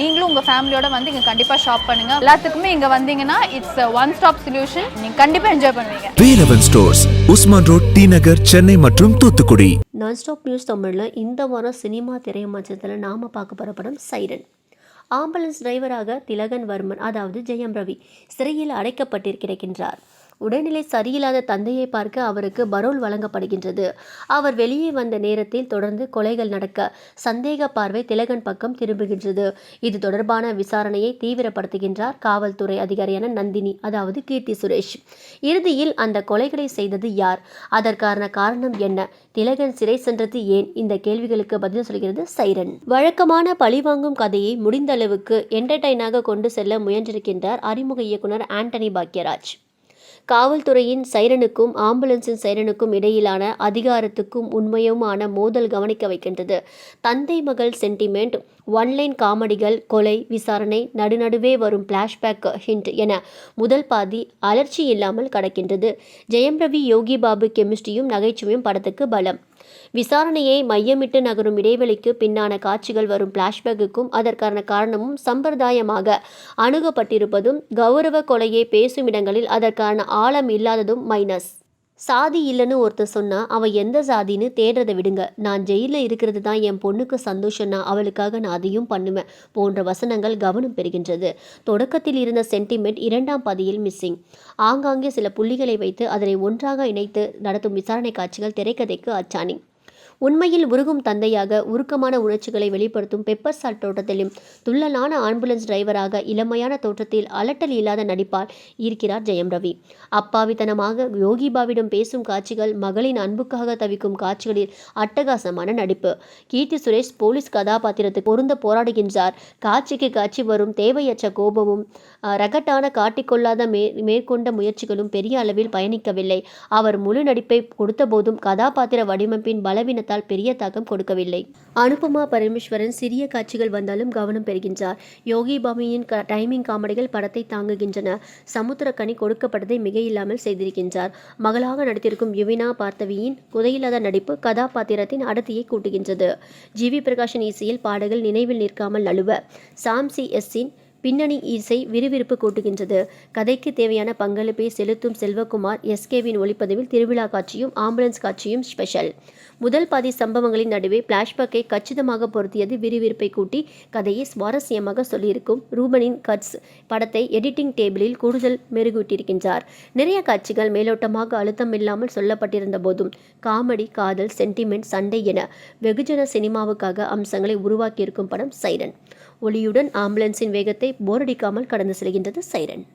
நீங்களும் உங்கள் ஃபேமிலியோட வந்து இங்கே கண்டிப்பாக ஷாப் பண்ணுங்க. எல்லாத்துக்குமே இங்கே வந்தீங்கன்னா இட்ஸ் ஒன் ஸ்டாப் சொல்யூஷன் நீங்கள் கண்டிப்பாக என்ஜாய் பண்ணுவீங்க. Velavan stores Usman road D Nagar Chennai மற்றும் தூத்துக்குடி. நான்ஸ்டாப் நியூஸ் தமிழில் இந்த வாரம் சினிமா திரையமச்சத்தில் நாம் பார்க்க போகிற படம் சைரன் ஆம்புலன்ஸ் டிரைவராக திலகன் வர்மன் அதாவது ஜெயம் ரவி சிறையில் அடைக்கப்பட்டிருக்கின்றார் உடல்நிலை சரியில்லாத தந்தையை பார்க்க அவருக்கு பரோல் வழங்கப்படுகின்றது. அவர் வெளியே வந்த நேரத்தில் தொடர்ந்து கொலைகள் நடக்க சந்தேக பார்வை திலகன் பக்கம் திரும்புகின்றது. இது தொடர்பான விசாரணையை தீவிரப்படுத்துகின்றார் காவல்துறை அதிகாரியான நந்தினி அதாவது கீர்த்தி சுரேஷ். இறுதியில் அந்த கொலைகளை செய்தது யார்? அதற்கான காரணம் என்ன? திலகன் சிறை சென்றது ஏன்? இந்த கேள்விகளுக்கு பதில் சொல்கிறது சைரன். வழக்கமான பழிவாங்கும் கதையை முடிந்த அளவுக்கு என்டர்டைனாக கொண்டு செல்ல முயன்றிருக்கின்றார் அறிமுக இயக்குனர் ஆண்டனி பாக்யராஜ். காவல்துறையின் சைரனுக்கும் ஆம்புலன்ஸின் சைரனுக்கும் இடையிலான அதிகாரத்துக்கும் உண்மையுமான மோதல் கவனிக்க வைக்கின்றது. தந்தை மகள் சென்டிமெண்ட் ஒன்லைன் காமெடிகள் கொலை விசாரணை நடுநடுவே வரும் பிளாஷ்பேக் ஹிண்ட் என முதல் பாதி அலர்ச்சி இல்லாமல் கடக்கின்றது. ஜெயம் ரவி யோகி பாபு கெமிஸ்ட்ரியும் நகைச்சுவையும் படத்துக்கு பலம். விசாரணையை மையமிட்டு நகரும் இடைவெளிக்கு பின்னான காட்சிகள் வரும் பிளாஷ்பேக்குக்கும் அதற்கான காரணமும் சம்பிரதாயமாக அணுகப்பட்டிருப்பதும் கௌரவ கொலையை பேசும் இடங்களில் அதற்கான ஆழம் இல்லாததும் மைனஸ் சாதி இல்லைன்னு ஒருத்தர் சொன்னால் அவள் எந்த சாதின்னு தேடுறதை விடுங்க. நான் ஜெயிலில் இருக்கிறது தான் என் பொண்ணுக்கு சந்தோஷம்னா அவளுக்காக நான் அதையும் பண்ணுவேன் போன்ற வசனங்கள் கவனம் பெறுகின்றது. தொடக்கத்தில் இருந்த சென்டிமெண்ட் இரண்டாம் பதியில் மிஸ்ஸிங் ஆங்காங்கே சில புள்ளிகளை வைத்து அதனை ஒன்றாக இணைத்து நடத்தும் விசாரணை காட்சிகள் திரைக்கதைக்கு அச்சாணி. உண்மையில் உருகும் தந்தையாக உருக்கமான உணர்ச்சிகளை வெளிப்படுத்தும் பெப்பர் சால்ட் தோட்டத்திலும் துள்ளலான ஆம்புலன்ஸ் டிரைவராக இளமையான தோற்றத்தில் அலட்டல் இல்லாத நடிப்பால் இருக்கிறார் ஜெயம் ரவி. அப்பாவித்தனமாக யோகிபாவிடம் பேசும் காட்சிகள் மகளின் அன்புக்காக தவிக்கும் காட்சிகளில் அட்டகாசமான நடிப்பு. கீர்த்தி சுரேஷ் போலீஸ் கதாபாத்திரத்துக்கு பொருந்த போராடுகின்றார். காட்சிக்கு காட்சி வரும் தேவையற்ற கோபமும் ரகட்டான காட்டிக்கொள்ளாத மே மேற்கொண்ட முயற்சிகளும் பெரிய அளவில் பயணிக்கவில்லை. அவர் முழு நடிப்பை கொடுத்தபோதும் கதாபாத்திர வடிவமைப்பின் பலவீனத்தால் பெரிய தாக்கம் கொடுக்கவில்லை. அனுபமா பரமேஸ்வரன் சிறிய காட்சிகள் வந்தாலும் கவனம் பெறுகின்றார். யோகி பாமியின் டைமிங் காமெடிகள் படத்தை தாங்குகின்றன. சமுத்திரக்கனி கொடுக்கப்பட்டதை மிக இல்லாமல் செய்திருக்கின்றார். மகளாக நடித்திருக்கும் யுவினா பார்த்தவியின் குதையில்லாத நடிப்பு கதாபாத்திரத்தின் அடர்த்தியை கூட்டுகின்றது. ஜிவி பிரகாஷன் இசையில் பாடல்கள் நினைவில் நிற்காமல் நழுவ. சாம்சி எஸ்ஸின் பின்னணி இசை விறுவிறுப்பு கூட்டுகின்றது. கதைக்கு தேவையான பங்களிப்பை செலுத்தும் செல்வகுமார் எஸ்கேவின் ஒளிப்பதிவில் திருவிழா காட்சியும் ஆம்புலன்ஸ் காட்சியும் ஸ்பெஷல். முதல் பாதி சம்பவங்களின் நடுவே பிளாஷ்பேக்கை கச்சிதமாக பொருத்தியது விறுவிறுப்பை கூட்டி கதையை சுவாரஸ்யமாக சொல்லியிருக்கும் ரூபனின் கட்ஸ் படத்தை எடிட்டிங் டேபிளில் கூடுதல் மெருகூட்டியிருக்கின்றார். நிறைய காட்சிகள் மேலோட்டமாக அழுத்தம் இல்லாமல் சொல்லப்பட்டிருந்த போதும் காமெடி காதல் சென்டிமெண்ட் சண்டை என வெகுஜன சினிமாவுக்காக அம்சங்களை உருவாக்கியிருக்கும் படம் சைரன். ஒளியுடன் ஆம்புலன்ஸின் வேகத்தை போரடிக்காமல் கடந்து செல்கின்றது சைரன்.